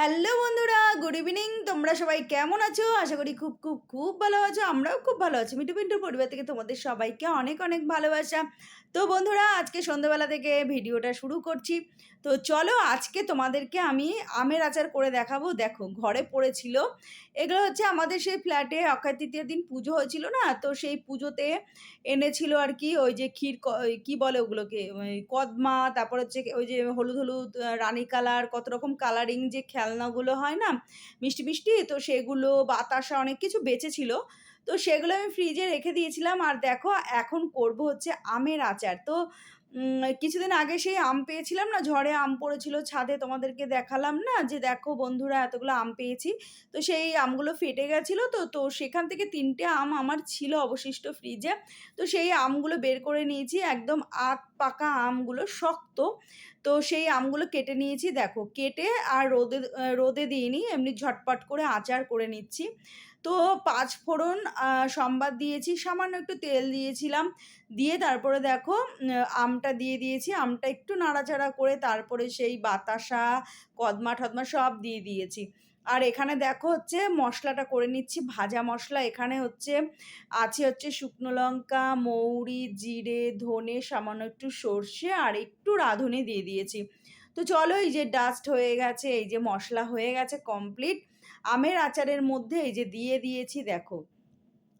Hello বন্ধুরা, good evening. তোমরা সবাই কেমন আছো? আশা করি খুব খুব খুব ভালো আছো। আমরাও খুব ভালো আছি। মিটু পিন্টুর পরিবার থেকে তোমাদের সবাইকে অনেক অনেক ভালোবাসা। তো বন্ধুরা, আজকে সন্ধ্যেবেলা থেকে ভিডিওটা শুরু করছি। তো চলো আজকে তোমাদেরকে আমি আমের আচার করে দেখাবো। দেখো, ঘরে পড়েছিল। এগুলো হচ্ছে আমাদের সেই ফ্ল্যাটে অক্ষয় তৃতীয় দিন পুজো হয়েছিল না? তো সেই পুজোতে এনেছিল আর কি, ওই যে ক্ষীর ক- বলে ওগুলোকে? কদমা, তারপর হচ্ছে ওই যে হলুদ হলুদ, রানী কালার, কত রকম কালারিং যে খেলনাগুলো হয় না, মিষ্টি মিষ্টি, তো সেগুলো বাতাসা অনেক কিছু বেঁচেছিল। তো সেগুলো আমি ফ্রিজে রেখে দিয়েছিলাম। আর দেখো, এখন করব হচ্ছে আমের আচার। তো কিছুদিন আগে সেই আম পেয়েছিলাম না ঝড়ে আম পড়েছিল ছাদে তোমাদেরকে দেখালাম না যে দেখো বন্ধুরা এতগুলো আম পেয়েছি। তো সেই আমগুলো ফেটে গেছিল তো তো সেখান থেকে তিনটে আম আমার ছিল অবশিষ্ট ফ্রিজে তো সেই আমগুলো বের করে নিয়েছি একদম আত পাকা আমগুলো শক্ত। তো সেই আমগুলো কেটে নিয়েছি দেখো কেটে আর রোদে রোদে দিইনি এমনি ঝটপট করে আচার করে নিচ্ছি। তো পাঁচ ফোড়ন সম্বাদ দিয়েছি সামান্য একটু তেল দিয়েছিলাম। দিয়ে তারপরে দেখো উম, আমটা দিয়ে দিয়েছি, আমটা একটু নাড়াচাড়া করে তারপরে সেই বাতাসা, কদমা ঠদমা সব দিয়ে দিয়েছি। আর এখানে দেখো হচ্ছে মশলাটা করে নিচ্ছি, ভাজা মশলা। এখানে হচ্ছে, আছে হচ্ছে শুকনো লঙ্কা, মৌরি, জিরে, ধনে, সামান্য একটু সর্ষে আর একটু রাঁধুনি দিয়ে দিয়েছি। তো চলো এই যে ডাস্ট হয়ে গেছে, এই যে মশলা হয়ে গেছে কমপ্লিট আমের আচারের মধ্যে এই যে দিয়ে দিয়েছি, দেখো।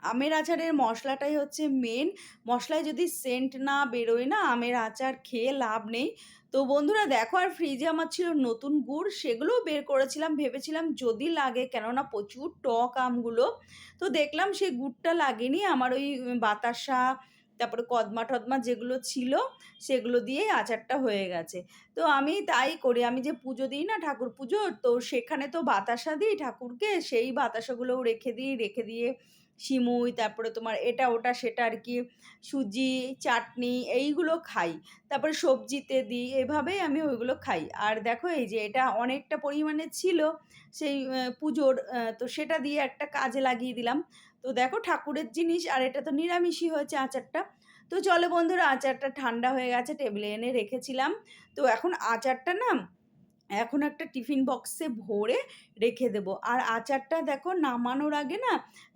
আমের আচারের মশলাটাই হচ্ছে মেন মশলায় যদি সেন্ট না বেরোয় না, আমের আচার খেয়ে লাভ নেই। তো বন্ধুরা, দেখো, আর ফ্রিজে আমার ছিল নতুন গুড়, সেগুলোও বের করেছিলাম, ভেবেছিলাম যদি লাগে, কেননা প্রচুর টক আমগুলো। তো দেখলাম সেই গুড়টা লাগেনি, আমার ওই বাতাসা, তারপরে কদমা টদমা যেগুলো ছিল, সেগুলো দিয়েই আচারটা হয়ে গেছে। তো আমি তাই করি, আমি যে পুজো দিই না ঠাকুর পুজো তো সেখানে তো বাতাসা দিই ঠাকুরকে, সেই বাতাসাগুলোও রেখে দিই, রেখে দিয়ে সিমুই, তারপরে তোমার এটা, ওটা, সেটা আর কি সুজি, চাটনি এইগুলো খাই। তারপরে সবজিতে দিই এভাবেই আমি ওইগুলো খাই। আর দেখো এই যে এটা অনেকটা পরিমাণে ছিল সেই পুজোর তো সেটা দিয়ে একটা কাজে লাগিয়ে দিলাম। তো দেখো ঠাকুরের জিনিস, আর এটা তো নিরামিষই হয়েছে আচারটা। তো চলো বন্ধুরা, আচারটা ঠান্ডা হয়ে গেছে, টেবিলে এনে রেখেছিলাম। তো এখন আচারটা না এখন একটা টিফিন বক্সে ভরে রেখে দেব। আর আচারটা দেখো নামানোর আগে না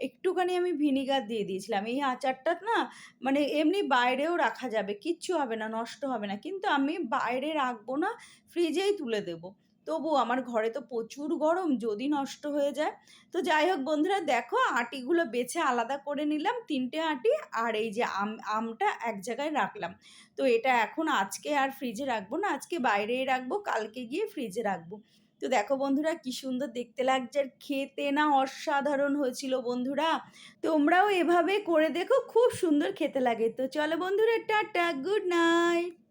একটুখানি আমি ভিনিগার দিয়ে দিয়েছিলাম। এই আচারটা না মানে এমনি বাইরেও রাখা যাবে, কিচ্ছু হবে না, নষ্ট হবে না। কিন্তু আমি বাইরে রাখব না ফ্রিজেই তুলে দেবো। তবু আমার ঘরে তো প্রচুর গরম, যদি নষ্ট হয়ে যায়। তো যাই হোক বন্ধুরা, দেখো আটিগুলো বেছে আলাদা করে নিলাম, তিনটে আটি আর এই যে আম, আমটা এক জায়গায় রাখলাম। তো এটা এখন আজকে আর ফ্রিজে রাখব না, আজকে বাইরেই রাখব, কালকে গিয়ে ফ্রিজে রাখব। তো দেখো বন্ধুরা, কি সুন্দর দেখতে লাগছে আর খেতে না অসাধারণ হয়েছিল বন্ধুরা। তোমরাও এভাবে করে দেখো, খুব সুন্দর খেতে লাগে। তো চলো বন্ধুরা, টাটা, গুড নাইট।